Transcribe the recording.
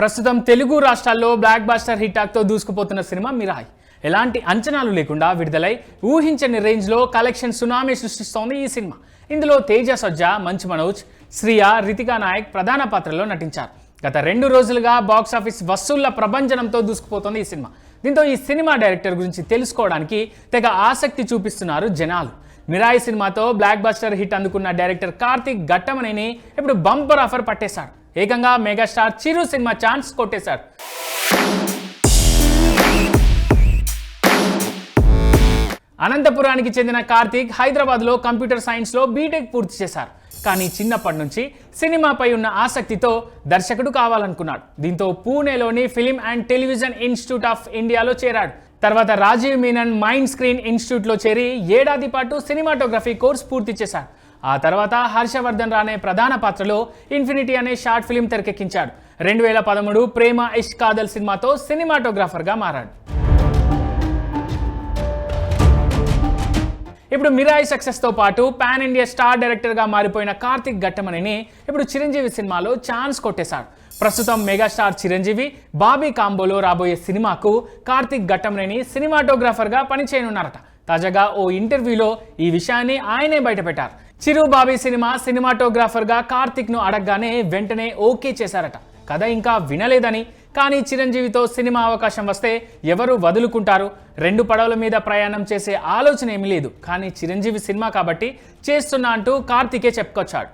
ప్రస్తుతం తెలుగు రాష్ట్రాల్లో black buster hit దూసుకుపోతున్న సినిమా మిరాయ్. ఎలాంటి అంచనాలు లేకుండా విడుదలై ఊహించని రేంజ్లో కలెక్షన్ సునామీ సృష్టిస్తోంది ఈ సినిమా. ఇందులో తేజ సజ్జా మంచు మనోజ్ శ్రియ రితికా నాయక్ ప్రధాన పాత్రలో నటించారు. గత రెండు రోజులుగా బాక్స్ ఆఫీస్ వసూళ్ళ ప్రభంజనంతో దూసుకుపోతోంది ఈ సినిమా. దీంతో ఈ సినిమా డైరెక్టర్ గురించి తెలుసుకోవడానికి తెగ ఆసక్తి చూపిస్తున్నారు జనాలు. మిరాయి సినిమాతో బ్లాక్ బస్టర్ హిట్ అందుకున్న డైరెక్టర్ కార్తిక్ ఘట్టమనేని ఇప్పుడు బంపర్ ఆఫర్ పట్టేశాడు. ఏకంగా మెగాస్టార్ చిరు సినిమా ఛాన్స్ కొట్టేశారు. అనంతపురానికి చెందిన కార్తీక్ హైదరాబాద్లో కంప్యూటర్ సైన్స్లో బీటెక్ పూర్తి చేశారు. కానీ చిన్నప్పటి నుంచి సినిమాపై ఉన్న ఆసక్తితో దర్శకుడు కావాలనుకున్నాడు. దీంతో పూణేలోని film and television institute of ఇండియాలో చేరాడు. తర్వాత రాజీవ్ మీనన్ మైండ్ స్క్రీన్ ఇన్స్టిట్యూట్లో చేరి ఏడాది పాటు సినిమాటోగ్రఫీ కోర్స్ పూర్తి చేశారు. ఆ తర్వాత హర్షవర్ధన్ రానే ప్రధాన పాత్రలో ఇన్ఫినిటీ అనే షార్ట్ ఫిలిం తెరకెక్కించాడు. రెండు వేల పదమూడు ప్రేమ ఇష్ కాదల్ సినిమాతో సినిమాటోగ్రాఫర్గా మారాడు. ఇప్పుడు మిరాయి సక్సెస్తో పాటు పాన్ ఇండియా స్టార్ డైరెక్టర్గా మారిపోయిన కార్తిక్ ఘట్టమణిని ఇప్పుడు చిరంజీవి సినిమాలో ఛాన్స్ కొట్టేశాడు. ప్రస్తుతం మెగాస్టార్ చిరంజీవి బాబీ కాంబోలో రాబోయే సినిమాకు కార్తిక్ ఘట్టమనేని సినిమాటోగ్రాఫర్గా పనిచేయనున్నారట. తాజాగా ఓ ఇంటర్వ్యూలో ఈ విషయాన్ని ఆయనే బయటపెట్టారు. చిరు బాబీ సినిమా సినిమాటోగ్రాఫర్గా కార్తిక్ను అడగగానే వెంటనే ఓకే చేశారట. కథ ఇంకా వినలేదని. కానీ చిరంజీవితో సినిమా అవకాశం వస్తే ఎవరు వదులుకుంటారు? రెండు పడవల మీద ప్రయాణం చేసే ఆలోచన ఏమీ లేదు. కానీ చిరంజీవి సినిమా కాబట్టి చేస్తున్నా అంటూ కార్తికే చెప్పుకొచ్చాడు.